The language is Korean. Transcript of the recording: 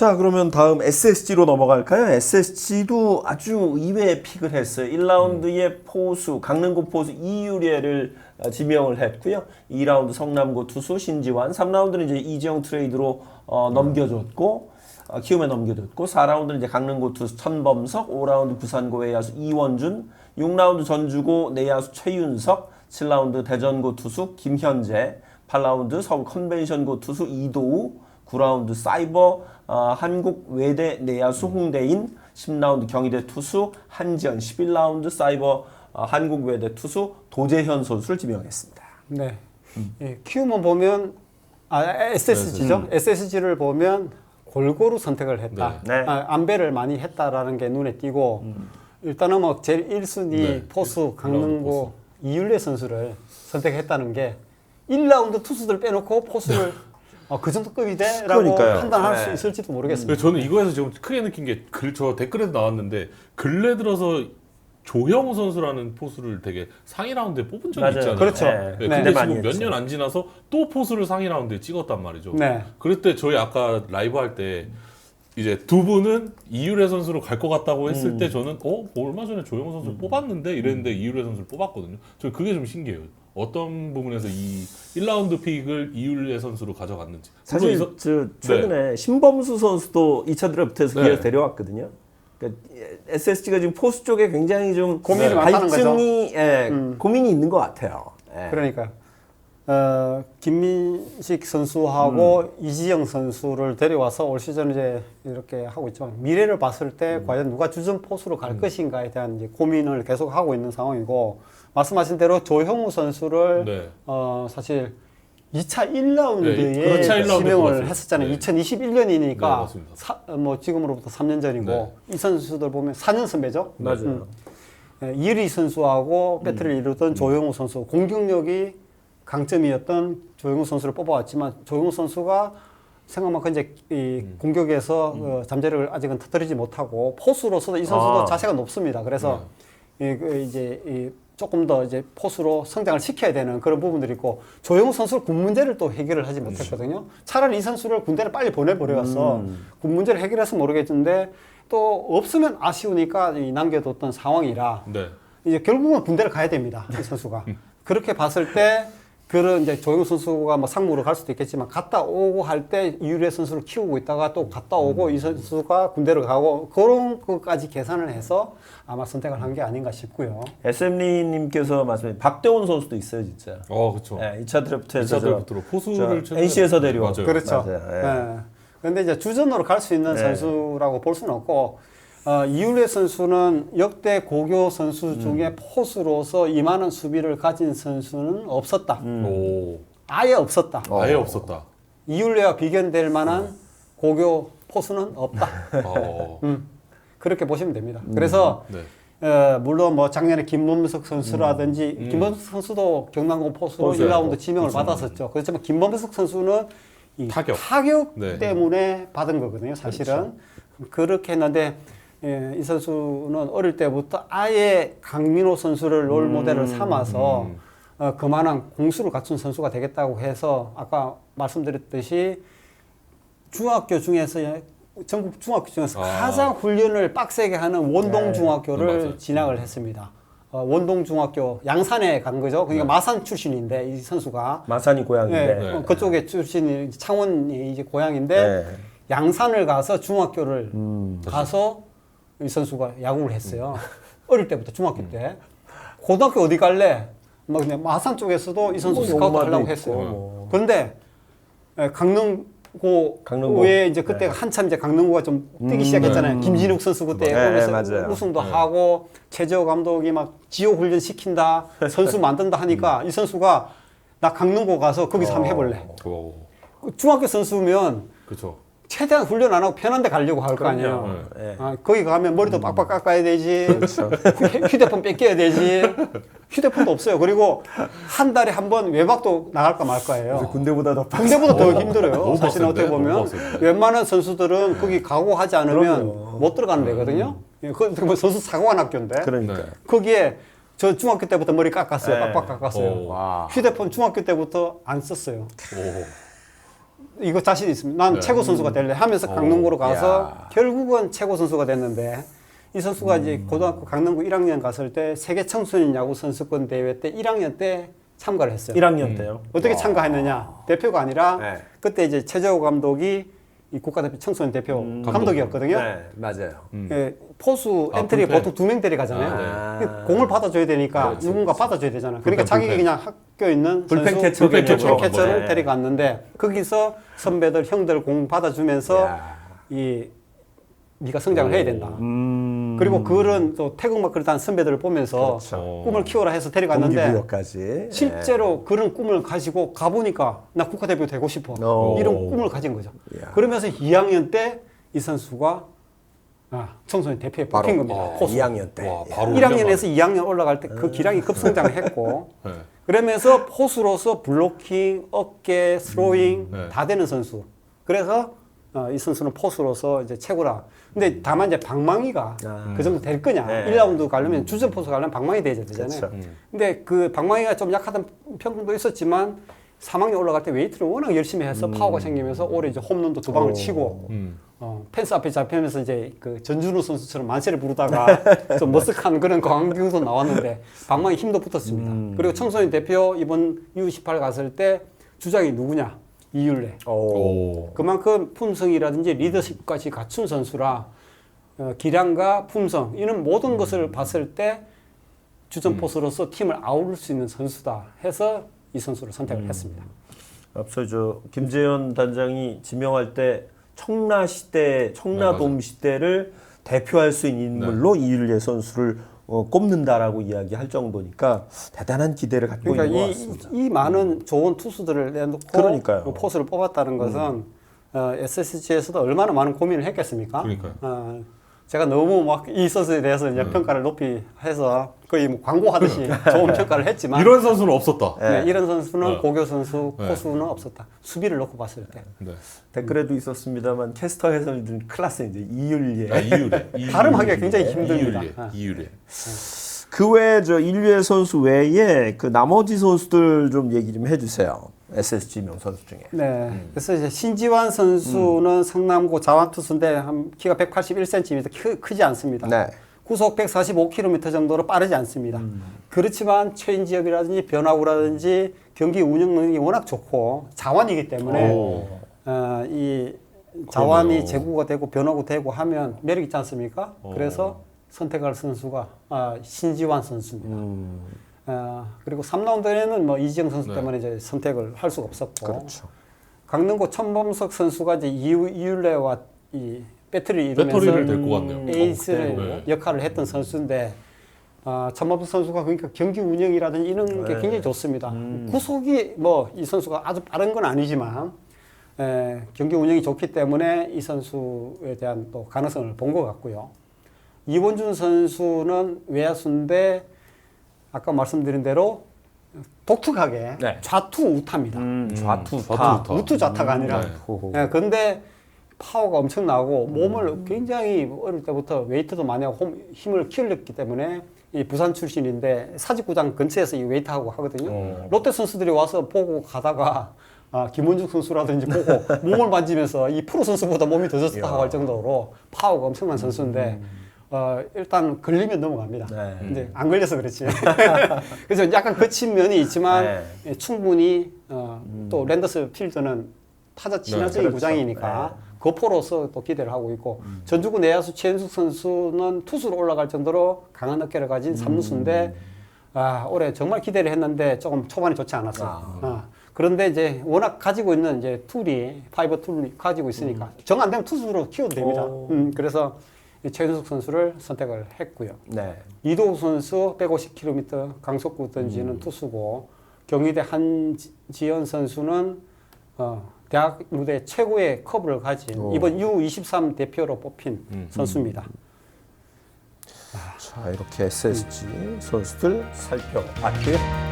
자, 그러면 다음 SSG로 넘어갈까요? SSG도 아주 의외의 픽을 했어요. 1라운드에 포수, 강릉고 포수 이유례를 어, 지명을 했고요. 2라운드 성남고 투수 신지환, 3라운드는 이제 이지영 트레이드로 어, 넘겨줬고 어, 키움에 넘겨줬고 4라운드는 이제 강릉고 투수 천범석, 5라운드 부산고 외야수 이원준, 6라운드 전주고 내야수 최윤석, 7라운드 대전고 투수 김현재, 8라운드 서울 컨벤션고 투수 이도우, 9라운드 사이버 어, 한국 외대 내야 수 홍대인 10라운드 경희대 투수 한지연 11라운드 사이버 어, 한국 외대 투수 도재현 선수를 지명했습니다. 네. 예, 키움은 보면 아 SSG죠. SSG를 보면 골고루 선택을 했다. 네. 네. 아, 안배를 많이 했다라는 게 눈에 띄고 일단은 뭐 제일 1순위 네. 포수 1라운드 강릉고 이윤래 선수를 선택했다는 게 1라운드 투수들 빼놓고 포수를 어, 그 정도 급이 돼라고 그러니까요. 판단할 네. 수 있을지도 모르겠습니다. 그래서 저는 이거에서 지금 크게 느낀 게글저 댓글에도 나왔는데 근래 들어서 조형우 선수라는 포수를 되게 상위 라운드에 뽑은 적이 맞아요. 있잖아요. 그렇죠. 네, 네. 근데 많이 지금 몇. 년 안 지나서 또 포수를 상위 라운드에 찍었단 말이죠. 네. 그럴 때 저희 아까 라이브 할 때 이제 두 분은 이유래 선수로 갈 것 같다고 했을 때 저는 어 얼마 전에 조영호 선수 를 뽑았는데 이랬는데 이유래 선수를 뽑았거든요. 저 그게 좀 신기해요. 어떤 부분에서 이 1라운드 픽을 이유래 선수로 가져갔는지. 사실 이 선- 저 최근에 신범수 선수도 2차 드래프트에서 네. 데려왔거든요. 그러니까 SSG가 지금 포수 쪽에 굉장히 좀 고민이 많다는 거죠. 예, 음. 고민이 있는 것 같아요. 예. 그러니까 어, 김민식 선수하고 음. 이지영 선수를 데려와서 올 시즌 이제 이렇게 하고 있지만 미래를 봤을 때 음. 과연 누가 주전 포수로 갈 것인가에 대한 이제 고민을 계속 하고 있는 상황이고 말씀하신 대로 조형우 선수를 네. 어, 사실 2차 1라운드에 네, 그렇죠. 1차 1라운드에 지명을. 했었잖아요. 네. 2021년이니까 네, 맞습니다. 뭐 지금으로부터 3년 전이고 네. 이 선수들 보면 4년 선배죠. 맞아요. 예, 이리 선수하고 배틀을 음. 이루던 조용우 선수 공격력이 강점이었던 조용우 선수를 뽑아왔지만 조용우 선수가 생각만큼 이제 이 음. 공격에서 어, 잠재력을 아직은 터뜨리지 못하고 포수로서도 이 선수도 아. 자세가 높습니다. 그래서 네. 이, 그 이제 이 조금 더 이제 포수로 성장을 시켜야 되는 그런 부분들이 있고 조용우 선수는 군 문제를 또 해결을 하지 못했거든요. 차라리 이 선수를 군대를 빨리 보내버려서 음. 군 문제를 해결해서 모르겠는데 또 없으면 아쉬우니까 이 남겨뒀던 상황이라 네. 이제 결국은 군대를 가야 됩니다. 이 선수가. 그렇게 봤을 때 그런 이제 조용 선수가 뭐 상무로 갈 수도 있겠지만 갔다 오고 할때 이유래 선수를 키우고 있다가 또 갔다 오고 이 선수가 군대를 가고 그런 것까지 계산을 해서 아마 선택을 한 게 아닌가 싶고요. SM리님께서 말씀해 박대원 선수도 있어요, 진짜. 어, 그렇죠. 예, 2차 드래프트에서 2차 드래프트로 포수를 NC에서 데려온 맞아요. 그렇죠. 맞아요. 예. 예. 그런데 이제 주전으로 갈 수 있는 네. 선수라고 볼 수는 없고 어, 이율래 선수는 역대 고교 선수 중에 포수로서 이만한 수비를 가진 선수는 없었다. 오. 아예 없었다. 아예 없었다. 이율래와 비견될 만한 고교 포수는 없다. 어. 음, 그렇게 보시면 됩니다. 그래서 네. 어, 물론 뭐 작년에 김범석 선수라든지 음. 김범석 선수도 경남고 포수로 포수예요. 1라운드 지명을 받았었죠. 그렇지만 김범석 선수는 이 타격. 타격 네. 때문에 받은 거거든요. 사실은 그렇게 했는데 예, 이 선수는 어릴 때부터 아예 강민호 선수를 롤 모델을 삼아서 음. 어, 그만한 공수를 갖춘 선수가 되겠다고 해서 아까 말씀드렸듯이 중학교 중에서 전국 중학교 중에서 아. 가장 훈련을 빡세게 하는 원동 네. 중학교를 네. 진학을 했습니다. 어, 원동 중학교 양산에 간 거죠. 그러니까 마산 출신인데 이 선수가 마산이 고향인데. 예, 네. 어, 그쪽에 출신이 창원이 이제 고향인데 네. 양산을 가서 중학교를 음. 가서 이 선수가 야구를 했어요. 어릴 때부터 중학교 때. 고등학교 어디 갈래? 막 그냥 마산 쪽에서도 이 선수 뭐 스카우트 하려고 있고 했어요. 뭐. 그런데 예, 강릉고 강릉고. 에 이제 그때 한참 이제 강릉고가 좀 뜨기 음, 시작했잖아요. 네. 김진욱 선수 그때 네, 오면서 맞아요. 우승도 네. 하고 최재호 감독이 막 지호 훈련 시킨다, 선수 만든다 하니까 이 선수가 나 강릉고 가서 거기서 한번 해볼래. 오. 중학교 선수면 그렇죠. 최대한 훈련 안 하고 편한 데 가려고 할 거 아니에요. 예. 아, 거기 가면 머리도 빡빡 깎아야 되지. 그렇죠. 휴- 휴대폰 뺏겨야 되지. 휴대폰도 없어요. 그리고 한 달에 한 번 외박도 나갈까 말 거예요. 군대보다 더 군대보다 더 힘들어요. 사실 어떻게? 보면? 웬만한 선수들은 거기 가고 하지 않으면 그럼요. 못 들어가는 데거든요. 예, 그뭐 선수 사고가 났던데 그러니까. 네. 거기에 저 중학교 때부터 머리 깎았어요. 네. 빡빡 깎았어요. 휴대폰 중학교 때부터 안 썼어요. 오. 이거 자신 있습니다. 난 네. 최고 선수가 될래 하면서 강릉구로 가서 야. 결국은 최고 선수가 됐는데 이 선수가 음. 이제 고등학교 강릉구 1학년 갔을 때 세계 청소년 야구 선수권 대회 때 1학년 때 참가를 했어요. 1학년 때요. 어떻게 참가했느냐? 대표가 아니라 네. 그때 이제 최재호 감독이 이 국가대표 청소년 대표 음. 감독이었거든요. 네, 맞아요. 예, 포수 아, 엔트리 불펜. 보통 두 명 데려가잖아요. 아, 네. 공을 받아줘야 되니까 그렇죠, 누군가 받아줘야 되잖아. 그러니까 불펜, 자기가 불펜. 그냥 학교 있는 불펜 선수, 캐쳐 불펜 개념으로 한번, 네. 데려갔는데 거기서 선배들 형들 공 받아주면서 야. 이 네가 성장을 해야 된다. 음. 그리고 그런 또 태극마크를 단 선배들을 보면서 그렇죠. 꿈을 키워라 해서 데려갔는데 동기부여까지. 실제로 그런 꿈을 가지고 가보니까 나 국가대표 되고 싶어 오. 이런 꿈을 가진 거죠. 이야. 그러면서 2학년 때 이 선수가 아, 청소년 대표에 바로 뽑힌 겁니다. 어, 포수. 2학년 때. 와, 바로 1학년에서 2학년 올라갈 때 그 기량이 급성장을 했고 네. 그러면서 포수로서 블로킹, 어깨, 스로잉 네. 다 되는 선수. 그래서 어, 이 선수는 포수로서 이제 최고라. 근데 다만 이제 방망이가 아. 그 정도 될 거냐. 네. 1라운드 가려면 주전 포수 가려면 방망이 돼야 되잖아요. 그렇죠. 근데 그 방망이가 좀 약하던 편도 있었지만 3학년 올라갈 때 웨이트를 워낙 열심히 해서 파워가 생기면서 올해 이제 홈런도 두 방을 오. 치고 음. 어, 펜스 앞에 잡히면서 이제 그 전준우 선수처럼 만세를 부르다가 좀 머쓱한 그런 광규도 나왔는데 방망이 힘도 붙었습니다. 그리고 청소년 대표 이번 U18 갔을 때 주장이 누구냐? 이율래. 오. 오. 그만큼 품성이라든지 리더십까지 갖춘 선수라 어, 기량과 품성 이런 모든 것을 봤을 때 주전 포수로서 팀을 아우를 수 있는 선수다 해서 이 선수를 선택을 했습니다. 앞서 저 김재현 단장이 지명할 때 청라 시대, 청라돔 네, 시대를 대표할 수 있는 인물로 이율예 선수를 어, 꼽는다라고 이야기할 정도니까 대단한 기대를 갖고 그러니까 있는 것 이, 같습니다. 이 많은 좋은 투수들을 내놓고 그러니까요. 음. 그 포수를 뽑았다는 것은 어, SSG에서도 얼마나 많은 고민을 했겠습니까? 그러니까요. 어, 제가 너무 막 이 선수에 대해서 이제 평가를 높이 해서 거의 뭐 광고하듯이 좋은 평가를 했지만 이런 선수는 없었다. 네, 이런 선수는 네. 고교 선수, 네. 포수는 없었다. 수비를 놓고 봤을 때. 네. 댓글에도 있었습니다만 캐스터 해설이든 클라스 이제 이율예. 아, 이유래. 이유래. 발음하기가 굉장히 힘듭니다. 이유래. 아. 이유래. 그 외에 저 인류의 선수 외에 그 나머지 선수들 좀 얘기 좀 해주세요. SSG 명 선수 중에. 네. 그래서 이제 신지환 선수는 성남고 자완투수인데 한 키가 181cm 크, 크지 않습니다. 네. 구속 145km 정도로 빠르지 않습니다. 그렇지만 체인지업이라든지 변화구라든지 경기 운영 능력이 워낙 좋고 자완이기 때문에 오. 어, 이 자완이 그러네요. 제구가 되고 변화구 되고 하면 매력 있지 않습니까? 어. 그래서 선택할 선수가 아, 신지환 선수입니다. 음, 어, 그리고 3라운드에는 뭐 이지영 선수 네. 때문에 이제 선택을 할 수가 없었고 그렇죠. 강릉고 천범석 선수가 이제 이유, 이율레와 이 배터리 이루면서 데리고 갔네요. 에이스를 네. 역할을 했던 선수인데 아, 천범석 선수가 그러니까 경기 운영이라든지 이런 게 네. 굉장히 좋습니다. 구속이 뭐 이 선수가 아주 빠른 건 아니지만 에, 경기 운영이 좋기 때문에 이 선수에 대한 또 가능성을 본 것 같고요. 이원준 선수는 외야수인데 아까 말씀드린 대로 독특하게 네. 좌투 우타입니다. 음, 좌투, 좌투, 타. 우타. 우투 좌타가 아니라. 네. 호호. 예, 근데 파워가 엄청나고 몸을 굉장히 어릴 때부터 웨이트도 많이 하고 홈- 힘을 키웠기 때문에 이 부산 출신인데 사직구장 근처에서 이 웨이트하고 하거든요. 어. 롯데 선수들이 와서 보고 가다가 아, 김원중 선수라든지 보고 몸을 만지면서 이 프로 선수보다 몸이 더 좋다고. 할 정도로 파워가 엄청난 선수인데 어, 일단 걸리면 넘어갑니다. 네. 근데 안 걸려서 그렇지. 그래서 약간 거친 면이 있지만 네. 예, 충분히 어, 또 랜더스 필드는 타자 친화적인 그렇죠. 구장이니까 거포로서 또 기대를 하고 있고 전주구 내야수 최현숙 선수는 투수로 올라갈 정도로 강한 어깨를 가진 삼루수인데 아, 올해 정말 기대를 했는데 조금 초반에 좋지 않았어요. 어. 그런데 이제 워낙 가지고 있는 이제 툴이 파이버 툴이 가지고 있으니까 정 안 되면 투수로 키워도 됩니다. 오. 음, 그래서 이 최현숙 선수를 선택을 했고요. 네. 이도우 선수 150km 강속구 던지는 투수고 경희대 한지연 선수는 어, 대학 무대 최고의 커브를 가진 오. 이번 U23 대표로 뽑힌 음. 선수입니다. 자 이렇게 SSG 선수들 살펴봤고요.